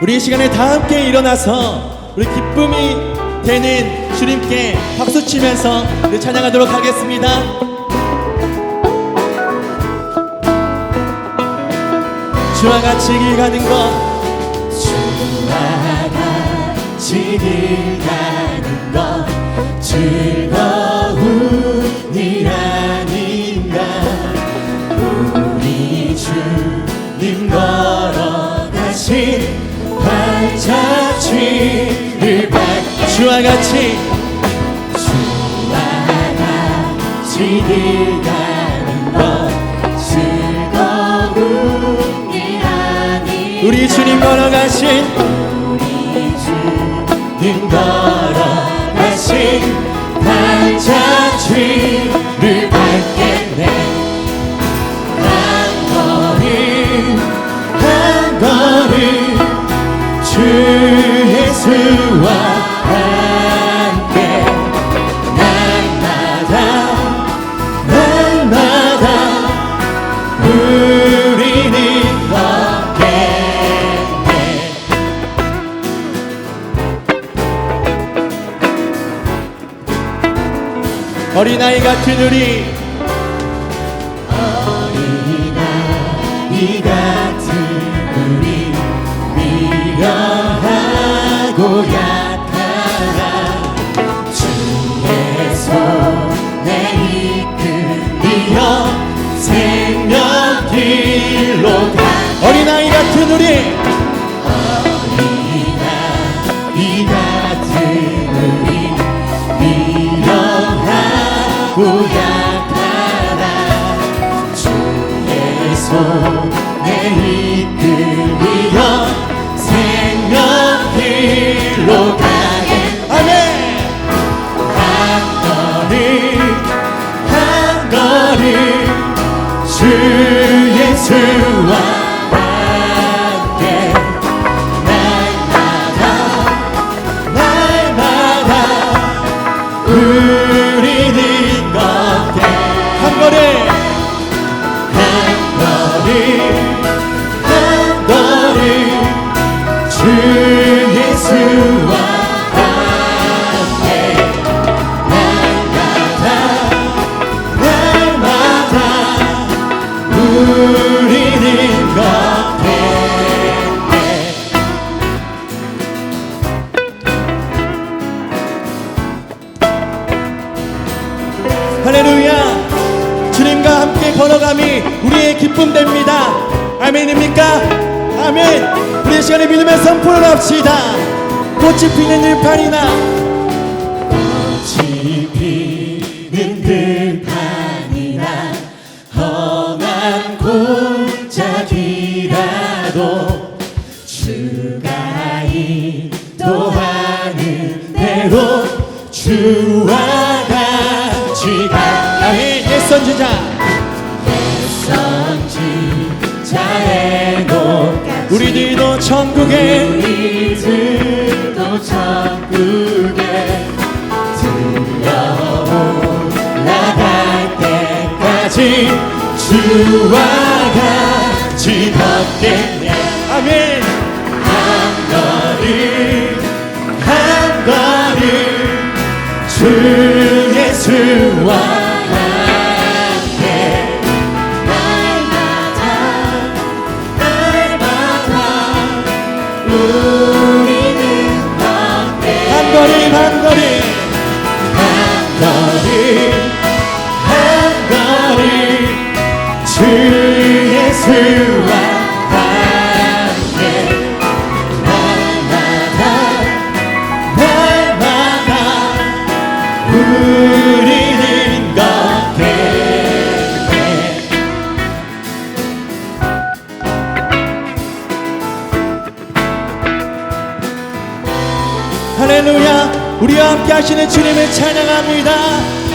우리 이 시간에 다 함께 일어나서 우리 기쁨이 되는 주님께 박수 치면서 우리 찬양하도록 하겠습니다. 주와 같이 길 가는 것 같이 길 자취를 밟 주와 같이. 주와 같이 길 가는 것 즐거운 일 아닌가 우리 주님 걸어가신 주님 걸어가신 발자취를 밟겠네. 한 걸음 한 걸음. 주 예수와 함께 날마다 날마다 우리는 걷겠네 어린아이 같은 우리. 우리 길로 가 어린아이 같은 우리. 이 같은 우리 미련하고 약하나 주의 손에 이끌리어 생명 길로 가게. 아멘. 한 걸음 한 걸음 주 예수와 함 걸어감이 우리의 기쁨 됩니다. 아멘입니까? 아멘. 우리 이 시간에 믿음의 선포를 합시다. 꽃이 피는 들판이나. 꽃이 피는 들판이나. 험한 골짜기라도 주가 인도하는 대로 주와 같이 가. 아멘. 옛 선지자 천국에. 우리들도 천국에 들려 올라갈 때까지 주와 같이 걷겠네 아멘. 한 걸음 한 걸음 주 예수와 할렐루야 우리와 함께 하시는 주님을 찬양합니다